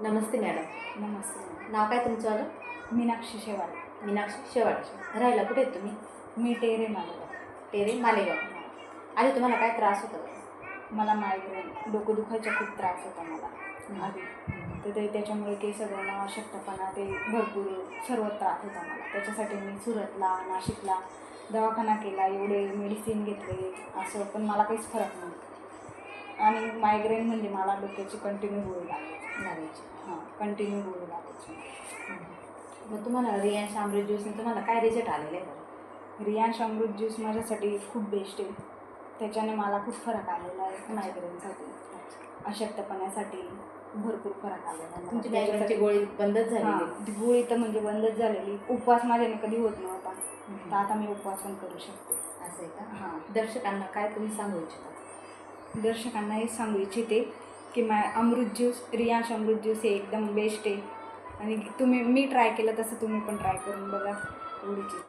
नमस्ते madam. नमस्ते. नाव काय तुमचं आलं मीनाक्षी शेवाळ. मीनाक्षी शेवाळे. राहायला कुठे आहेत तुम्ही? मी टेरे मालक टेरे मालेगाव. आधी तुम्हाला काय त्रास होता? मला मायग्रेन डोकं दुखायचा खूप त्रास होता मला आधी. तर ते त्याच्यामुळे केस गळणं अशक्तपणा ते भरपूर सर्व त्रास होता मला. त्याच्यासाठी मी सुरतला नाशिकला दवाखाना केला एवढे मेडिसिन घेतले. असं पण मला काहीच फरक नव्हता. आणि मायग्रेन म्हणजे मला डोक्याची कंटिन्यू गोळी लागायची लागायची. हां कंटिन्यू गोळी लागायची. मग तुम्हाला रियांश अमृत ज्यूसने तुम्हाला काय रिझल्ट आलेले? आहे बरं? रियांश अमृत ज्यूस माझ्यासाठी खूप बेस्ट आहे. त्याच्याने मला खूप फरक आलेला आहे मायग्रेनसाठी अशक्तपणासाठी भरपूर फरक आलेला. तुमची मायग्रेनची गोळी बंदच ती गोळी तर म्हणजे बंदच झालेली. उपवास माझ्याने कधी होत नव्हता. तर आता मी उपवास पण करू शकते. असं आहे का? हां. दर्शकांना काय तुम्ही सांगू इच्छिता? दर्शकांना हे सांगू इच्छिते की मा अमृत ज्यूस रियांश अमृत ज्यूस हे एकदम बेस्ट आहे. आणि तुम्ही मी ट्राय केलं तसं तुम्ही पण ट्राय करून बघा. एवढीच